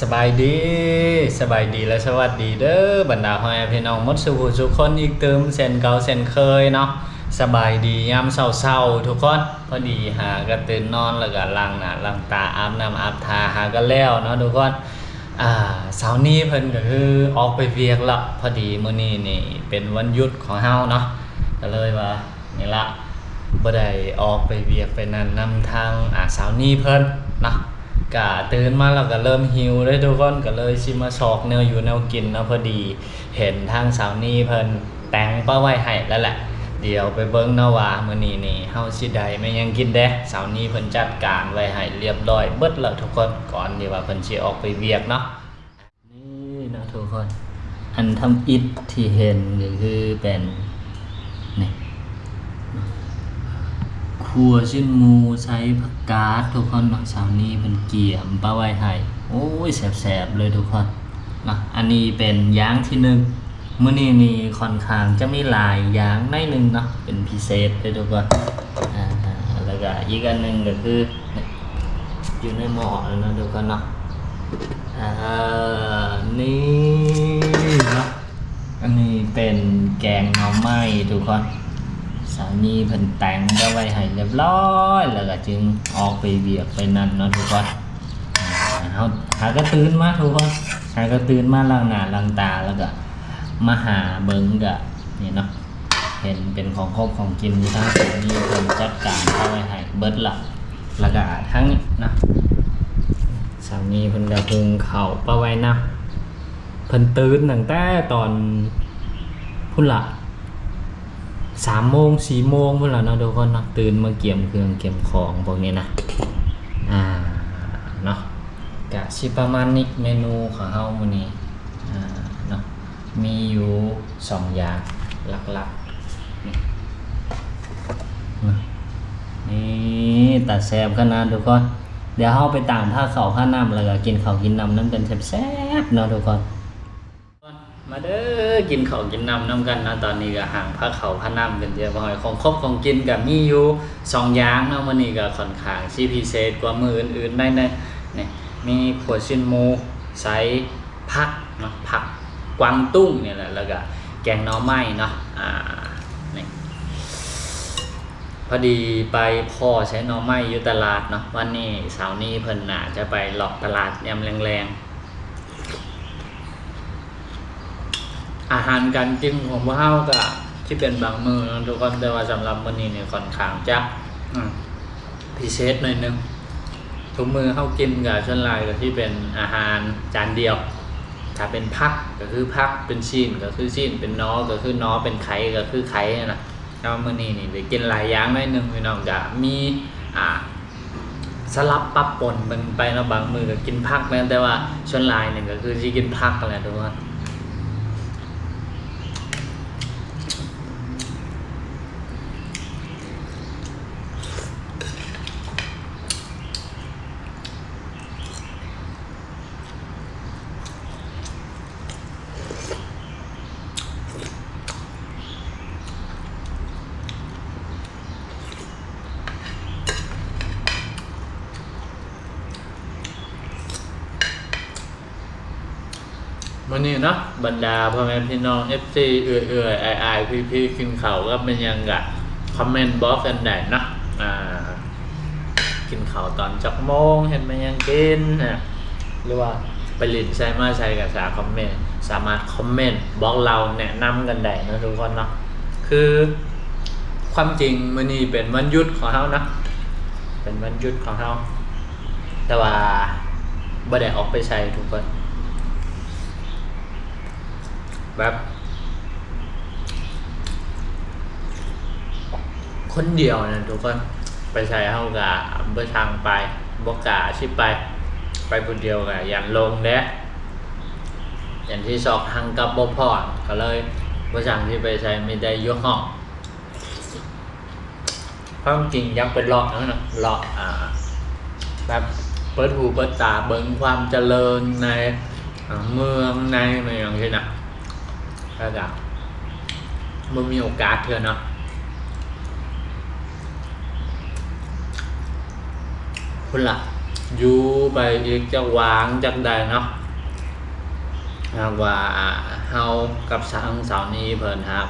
สบายดีสบายดีและสวัสดีเด้อบรรดาพ่อแม่พี่น้องมดสุขทุกคนอีกเติมเซนเก่าเซนเคยเนาะสบายดียามเศร้าๆทุกคนพอดีหาก็ตื่นนอนแล้วก็ล้างหน้าล้างตาอาบน้ำอาบทาหาก็แล้วเนาะทุกคนอ่าเสาร์นี้เพิ่นก็คือออกไปเวียกละพอดีมื้อนี้นี่เป็นวันหยุดของเฮาเนาะก็เลยว่านี่ละบ่ได้ออกไปเวียกไปนั่นนำทางอ่าสาวนี้เพิ่นเนาะ กะตื่นมาแล้วก็เริ่มหิวเลยทุกคนก็เลยสิมาซอกแนวออยู่แนวกินเนาะพอดี เห็นทางสาวนี่เพิ่นแต่งป้าไว้ให้แล้วแหละ เดี๋ยวไปเบิ่งเนาะว่ามื้อนี้นี่เฮาสิได้แม่ยังกินเด้สาวนี้เพิ่นจัดการไว้ให้เรียบร้อยเบิดแล้วทุกคนก่อนที่ว่าเพิ่นสิออกไปเวียกเนาะนี่เนาะทุกคน อันทำอิฐที่เห็นก็คือเป็น ครัวชิ้นหมูใช้ผักกาดทุกคนเนาะสาวนี้เป็นเกี่ยมปลาไว้ให้โอ้ยแสบๆเลยทุกคนนะอันนี้เป็นย่างที่หนึ่งมื้อนี้นี่ค่อนข้างจะมีหลายย่างในหนึ่งเนาะเป็นพิเศษเลยทุกคนอ่าแล้วก็อีกอันหนึ่งก็คืออยู่ในหม้อแล้วนะทุกคนเนาะอ่านี่เนาะอันนี้เป็นแกงหน่อไม้ทุกคน สามีเพิ่นแต่งก็ไว้ให้เรียบร้อยแล้วก็จึงออกไปเบียกไปนั่นเนาะทุกคนเฮาหาก็ตื่นมาทุกคนหาก็ตื่นมาล้างหน้าล้างตาแล้วก็มาหาเบิงก็นี่เนาะเห็นเป็นของครบของกินอยู่ทางสามีเพิ่นจัดการเอาไว้ให้เบิดละแล้วก็ทั้งนี้นะสามีเพิ่นก็พิ่งเข้าไปไว้นะเพิ่นตื่นตั้งแต่ตอนพุ่นละ สามโมงสี่โมงเมื่อไหร่เนาะทุกคนเนาะตื่นมาเกี่ยมเครื่องเกี่ยมของพวกนี้นะอ่าเนาะกะชิประมาณนี้เมนูของเฮามื้อนี้อ่าเนาะมีอยู่สองอย่างหลักๆนี่นี่ตัดแซบขนาดทุกคนเดี๋ยวเฮาไปต่างผ้าเขาผ้าน้ำแล้วก็กินข้าวกินน้ำน้ำกันแซ่บๆเนาะทุกคน มาเด้อกินข้าวกินน้ำน้ำกันนะตอนนี้ก็ห่างพระเขาพระน้ำกันเยอะบ่อยของครบของกินกับมีอยู่สองอย่างเนาะมื้อนี้ก็ค่อนข้างสิพิเศษกว่ามืออื่นๆได้แน่นี่มีขวดซินมูใส่ผักเนาะผักกวางตุ้งเนี่ยแหละแล้วก็แกงน่อไม้เนาะอ่านี่พอดีไปพ่อใช้น่อไม้อยู่ตลาดเนาะวันนี้เสาร์นี้เพิ่นน่าจะไปเลาะตลาดยามแรงๆ อาหารการกินของพวกเราก็ที่เป็นบางมือนะทุกคนแต่ว่าสำหรับมื้อนี้เนี่ยค่อนข้างจะอืมพิเศษหน่อยหนึงทุกมือเข้ากินกับส่วนหลายก็ที่เป็นอาหารจานเดียว ถ้าเป็นพักก็คือพักเป็นชิ้นก็คือชิ้นเป็นน้อก็คือน้อเป็นไข่ก็คือไข่นะแล้วมื้อนี้นี่ได้กินหลายอย่างหน่อยหนึงพี่น้องก็มีอ่าสลับปรับปนมันไปเนาะบางมือก็กินพักแม้แต่ว่าส่วนหลายเนี่ยก็คือที่กินพักกันแหละทุกคน วันนี้เนาะบรรดาพ่อแม่พี่น้อง FC เอื่อยเอื่อยไอไอพี่พี่กินเขาก็เป็นยังกะคอมเมนต์บล็อกกันได้เนาะอ่า กินเขาวตอนจักโมงเห็นมันยังกินนะหรือว่าไปลินใช้มาใช้กับสาคอมเมนต์สามารถคอมเมนต์บล็อกเราแนะนำกันได้นะทุกคนเนาะคือความจริงมื้อนี้เป็นวันหยุดของเฮานะเป็นวันหยุดของเฮาแต่ว่าบ่ได้ออกไปใช้ทุกคน แบบคนเดียวนะทุกคนไปใช้เฮากะเบอร์ทางไปบกกาชิไป ไปคนเดียวกะยันลงแดะอย่างที่สองทางกับบพอดก็เลยบอช่างที่ไปใช้ไม่ได้ยกห้องความจริงยังเป็นเลาะนั่นนะเลาะอ่าแบบเปิดหูเปิดตาเบิ่งความเจริญในเมืองในเมืองใช่ไหม แล้วก็มันมีโอกาสเถอะเนาะคุณล่ะอยู่ไปอีกจะวางจักใดเนาะหากว่าเฮากับสางสาวนี้เพิ่นครับ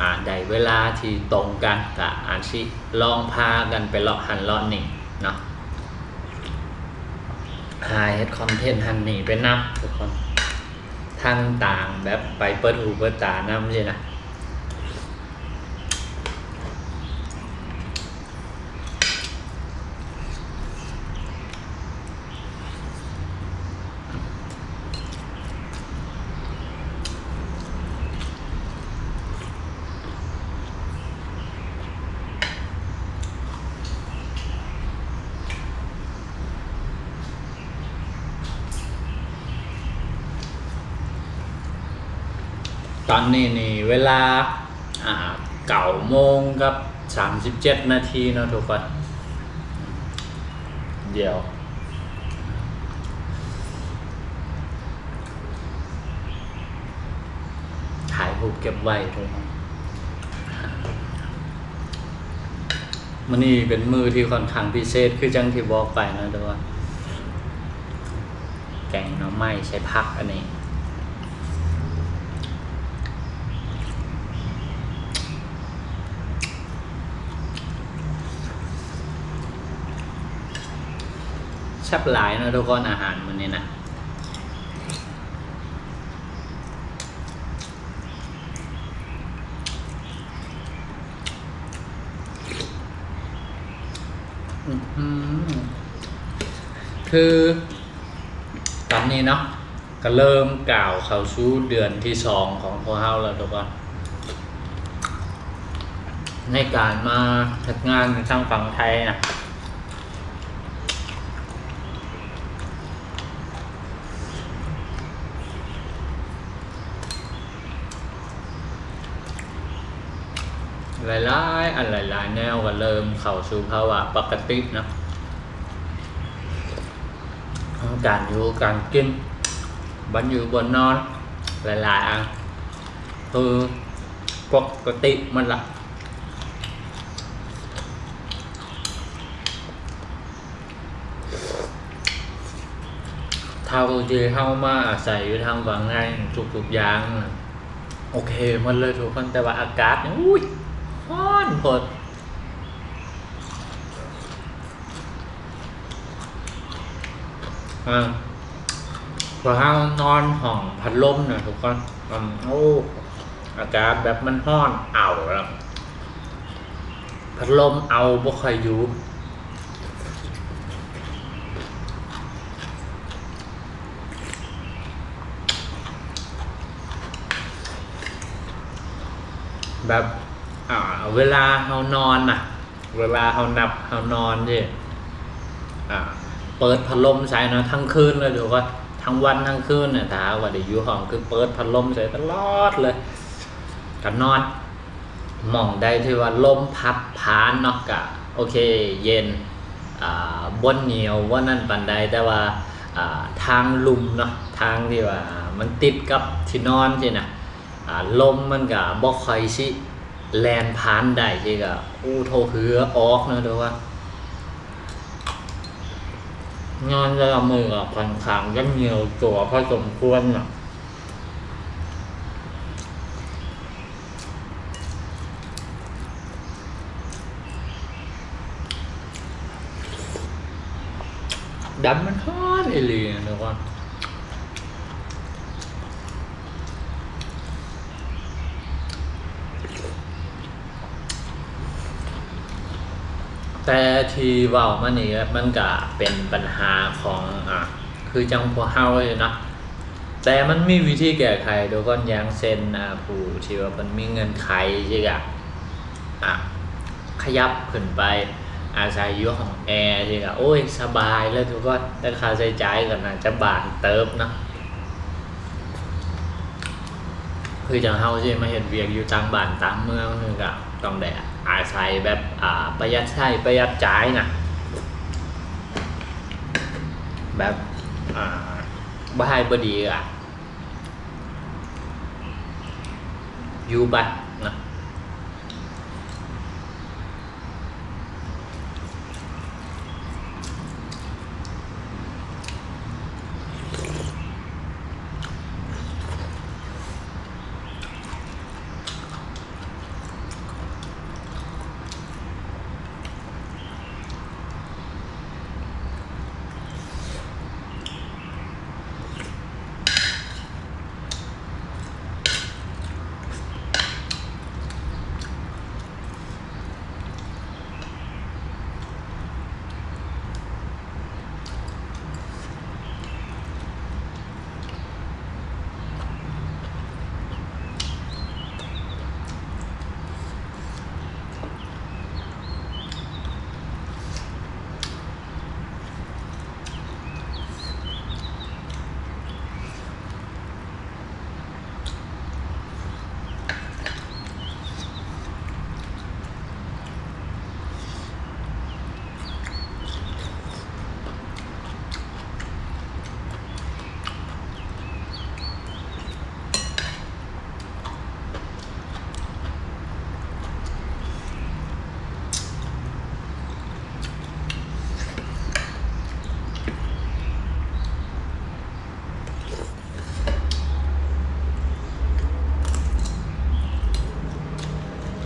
อ่าได้เวลาที่ตรงกันก็อาจสิลองพากันไปเลาะหันเลาะนี่เนาะหาเฮ็ดคอนเทนต์หันนี่ไปนำทุกคน ทางต่างแบบไปเปิดหูเปิดตานำใช่นะ ตอนนี้นี่เวลาอ่าเก่าโมงกับสามสิบเจ็ดนาทีเนาะทุกคนเดี๋ยว ถ่ายรูปเก็บไว้ทุกคนมันนี่เป็นมือที่ค่อนข้างพิเศษคือจังที่บอกไปนะทุกคนแกงน้ำไม้ใช้พักอันนี้ แซ่บหลายนะทุกคนอาหารมันนี้นะคือตอนนี้เนาะก็เริ่มกล่าวเข้าสู่เดือนที่สองของพวกเฮาแล้วทุกคนในการมาทำงานในทางฝั่งไทยนะ หลายๆอันหลายๆแนวก็เริ่มเข้าสู่ภาวะปกตินะการอยู่การกินบันอยู่บนนอน หลายๆอันคือปกติมันละเท่าที่เข้ามาอาศัยอยู่ทางฝั่งในทุกๆอย่าง โอเคมันเลยทุกคนแต่ว่าอากาศยอุ้ย ฮ้อนพดอ่าพอห้านอนห้องพัดลมนะทุกคนอืมโอ้อากาศแบบมันห้อนเอาแล้วพัดลมเอาบ่ค่อยอยู่แบบ เวลาเฮานอนน่ะ เวลาเฮานับเฮานอนดิอ่า เปิดพัดลมใส่เนาะทั้งคืนเลยเดี๋ยวก็ทั้งวันทั้งคืนเนี่ยถ้าว่าได้อยู่ห้องคือเปิดพัดลมใส่ตลอดเลยก็นอนมองได้ที่ว่าลมพัดผ่านเนาะกะโอเค เย็นอ่าบนเหนียวว่านั่นปันใดแต่ว่าอ่าทางลุมเนาะทางที่ว่ามันติดกับที่นอนใช่นะอ่าลมมันก็บ่ค่อยสิ แลนผ่านได้ที่ก็อู้โทเหือออกนะเดี๋ยวว่างานจะมือกับพันขางยังเหนียวตัวพอสมควรน่ะดำมันฮอนเอหลีนะทุกคน แต่ที่ว่ามานี่มันก็เป็นปัญหาของอะคือจังพวกเฮาเลยนะแต่มันมีวิธีแก้ไขโดยก่อนยางเซนอ่าผู้ที่ว่ามันมีเงินไขใช่กะอะขยับขึ้นไปอาศัยอยู่ของแอร์ใช่กะโอ้ยสบายแล้วทุกคนแต่ค่าใช้จ่ายก็น่าจะบานเติบเนาะคือจังเฮาใช่มาเห็นเวียกอยู่ต่างบ้านต่างเมืองนึงกะต้องได้ อาศัยแบบประหยัดใช้ประหยัดจ่ายนะแบบอ่าบ่ให้บ่ดีอะอยู่ไปนะ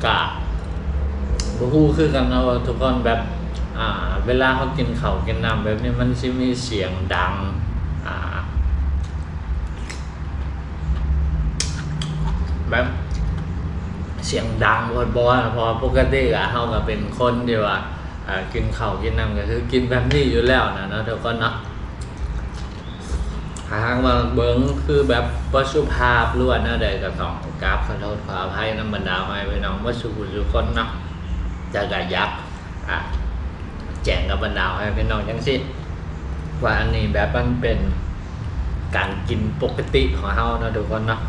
กะบ่ฮู้ คือกันเนาะว่าทุกคนแบบอ่าเวลาเขากินเขากินน้ำแบบนี้มันสิมีเสียงดังอ่าแบบเสียงดังบ่อยๆเพอปกติอะเฮาก็เป็นคนที่ว่าอ่ากินเข้ากินน้ำก็คือกินแบบนี้อยู่แล้วนะเนาะทุกคนเนาะหาทางมาเบิ้งคือแบบวัสุภาพล้วนนะใดก็ต้องกราบขอโทษขออภัยน้ำบรรดาไว้พี่น้องวัสุบุญทุกคนเนาะ จะกะยักอะแจงกับบรรดาให้พี่น้องจังสิว่าอันนี้แบบมันเป็นการกินปกติของเฮาเนาะทุกคนเนาะ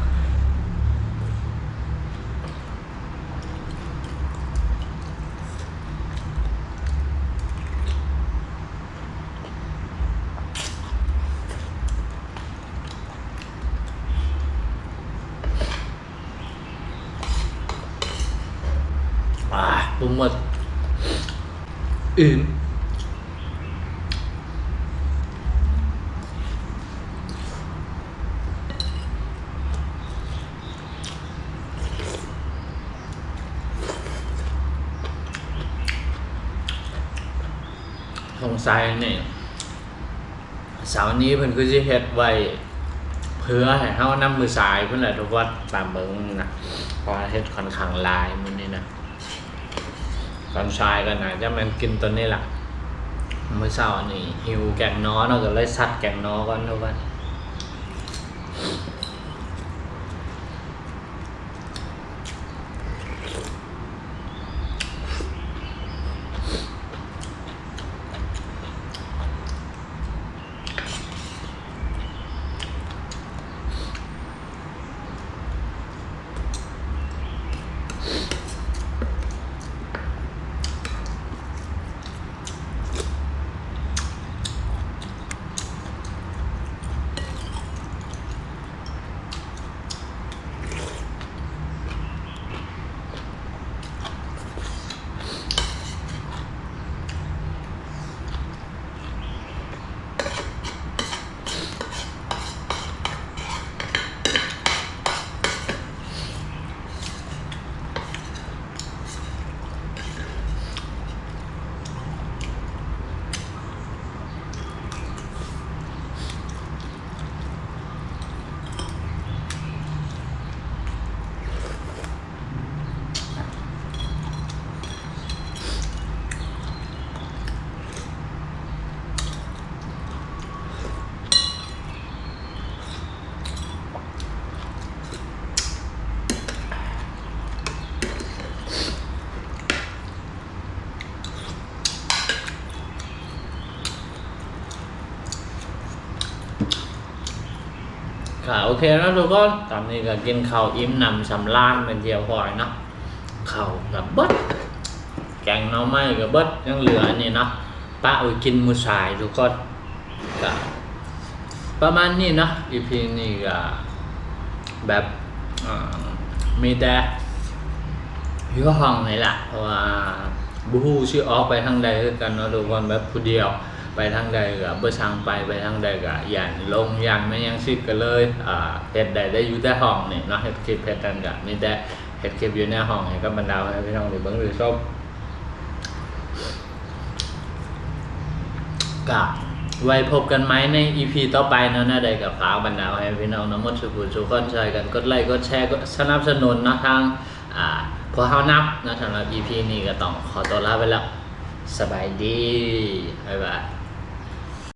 อ่าปุ่มหมด อื่น สงสัยนี่เสาร์นี้เพิ่นคือสิเฮ็ดไว้เพื่อให้เฮานำมือสายเพิ่นแหละทุกวัดตามเบิ่งนะเพราะว่าเฮ็ดค่อนข้างหลายมื้อนี้นะ ตอนชายกันนะจะมันกินตัวนี้แหละเมื่อเช้านี่หิวแกงน้อเนาะก็เลยสัดแกงน้อก่อนทุกคน ค่ะโอเคแล้วทุกคนตอนนี้ก็กินข้าวอิ่มหนำสำราญเป็นเดียวพอยนะข้าวกับเบิดแกงน่อไม้กับเบิดยังเหลืออันนี่นะป้าเอาไปกินมือสายทุกคนก็ประมาณนี้เนาะ EP นี้ก็แบบมีแต่อยู่ห้องนี่แหละเพราะว่าบูฮูชื่อออกไปทางใดกันเนาะทุกคนแบบผู้เดียว ไปทางใดก็บ่ช่างไปไปทางใดก็ย่านลงย่านไม่ยังสิดก็เลยอ่าเฮ็ดได้ได้อยู่แต่ห้องนี่เนาะเฮ็ดคลิปเฮ็ดกันก็มีแต่เฮ็ดคลิปอยู่ในห้องให้กับบรรดาให้พี่น้องได้เบิ่งหรือชมก็ไว้พบกันไหมใน EP ต่อไปเนาะน่าใดกับฝากบรรดาให้พี่น้องทั้งหมดทุกผู้ทุกคนช่วยกันกดไลค์กดแชร์กดสนับสนุนนะทางอ่าพวกเฮานับนะสำหรับ EP นี้ก็ต้องขอตัวลาไปแล้วสบายดีบ๊ายบาย